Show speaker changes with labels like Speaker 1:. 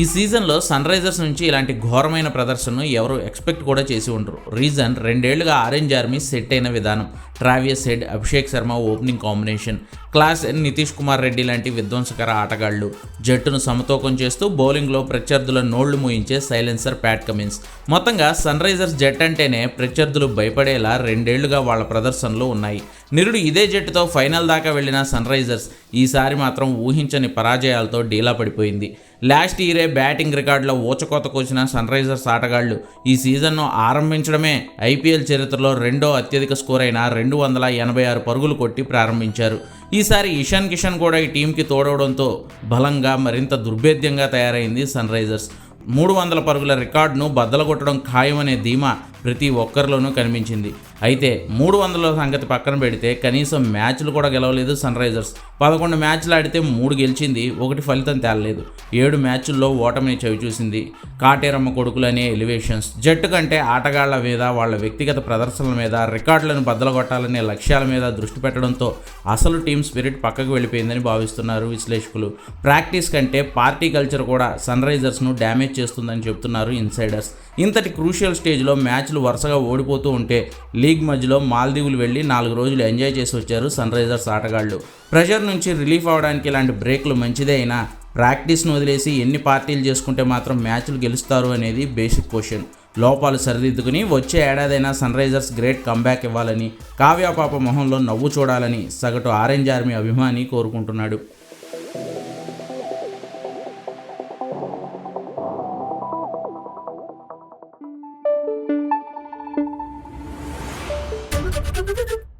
Speaker 1: ఈ సీజన్లో sun Risers నుంచి ఇలాంటి ఘోరమైన ప్రదర్శనను ఎవరు ఎక్స్పెక్ట్ కూడా చేసి ఉండరు. రీజన్ రెండేళ్ళుగా ఆరెంజ్ ఆర్మీ సెట్ అయిన విధానం. Travis Head Abhishek Sharma opening combination Klaasen Nitish Kumar Reddy లాంటి విధ్వంసకర ఆటగాళ్ళు జట్టును సమతూకం చేస్తూ బౌలింగ్లో ప్రత్యర్థుల నోళ్ళు మూయించే సైలెన్సర్ ప్యాట్ కమిన్స్ మొత్తంగా సన్ రైజర్స్ జట్ అంటేనే ప్రత్యర్థులు భయపడేలా రెండేళ్ళుగా వాళ్ళ ప్రదర్శనలు ఉన్నాయి. నిరుడు ఇదే జట్టుతో ఫైనల్ దాకా వెళ్ళిన సన్ రైజర్స్ ఈసారి మాత్రం ఊహించని పరాజయాలతో డీలా పడిపోయింది. లాస్ట్ ఇయరే బ్యాటింగ్ రికార్డులో ఊచకోత కోసిన సన్ రైజర్స్ ఆటగాళ్ళు ఈ సీజన్ను ఆరంభించడమే ఐపీఎల్ చరిత్రలో రెండో అత్యధిక స్కోర్ అయిన రెండు రెండు వందల ఎనభై ఆరు పరుగులు కొట్టి ప్రారంభించారు. ఈసారి ఇషాన్ కిషన్ కూడా ఈ టీంకి తోడవడంతో బలంగా మరింత దుర్భేద్యంగా తయారైంది సన్ రైజర్స్ మూడు వందల పరుగుల రికార్డును బద్దలగొట్టడం ఖాయమనే ధీమా ప్రతి ఒక్కరిలోనూ కనిపించింది. అయితే మూడు వందల సంగతి పక్కన పెడితే కనీసం మ్యాచ్లు కూడా గెలవలేదు సన్ రైజర్స్. పదకొండు మ్యాచ్లు ఆడితే మూడు గెలిచింది ఒకటి ఫలితం తేలలేదు. ఏడు మ్యాచ్ల్లో ఓటమిని చవిచూసింది కాటేరమ్మ కొడుకులు అనే ఎలివేషన్స్. జట్టు కంటే ఆటగాళ్ళ మీద వాళ్ళ వ్యక్తిగత ప్రదర్శనల మీద రికార్డులను బద్దలగొట్టాలనే లక్ష్యాల మీద దృష్టి పెట్టడంతో అసలు టీం స్పిరిట్ పక్కకు వెళ్ళిపోయిందని భావిస్తున్నారు విశ్లేషకులు. ప్రాక్టీస్ కంటే పార్టీ కల్చర్ కూడా సన్ రైజర్స్ను డ్యామేజ్ చేస్తుందని చెప్తున్నారు ఇన్సైడర్స్. ఇంతటి క్రూషియల్ స్టేజ్లో మ్యాచ్లు వరుసగా ఓడిపోతూ ఉంటే లీగ్ మధ్యలో మాల్దీవులు వెళ్ళి నాలుగు రోజులు ఎంజాయ్ చేసి వచ్చారు సన్ రైజర్స్ ఆటగాళ్ళు ప్రెషర్ నుంచి రిలీఫ్ అవడానికి ఇలాంటి బ్రేక్లు మంచిదే అయినా ప్రాక్టీస్ను వదిలేసి ఎన్ని పార్టీలు చేసుకుంటే మాత్రం మ్యాచ్లు గెలుస్తారు అనేది బేసిక్ క్వశ్చన్. లోపాలు సరిదిద్దుకుని వచ్చే ఏడాదైనా సన్ రైజర్స్ గ్రేట్ కంబ్యాక్ ఇవ్వాలని కావ్యాపాప మొహంలో నవ్వు చూడాలని సగటు ఆరెంజ్ ఆర్మీ అభిమాని కోరుకుంటున్నాడు. Thank you.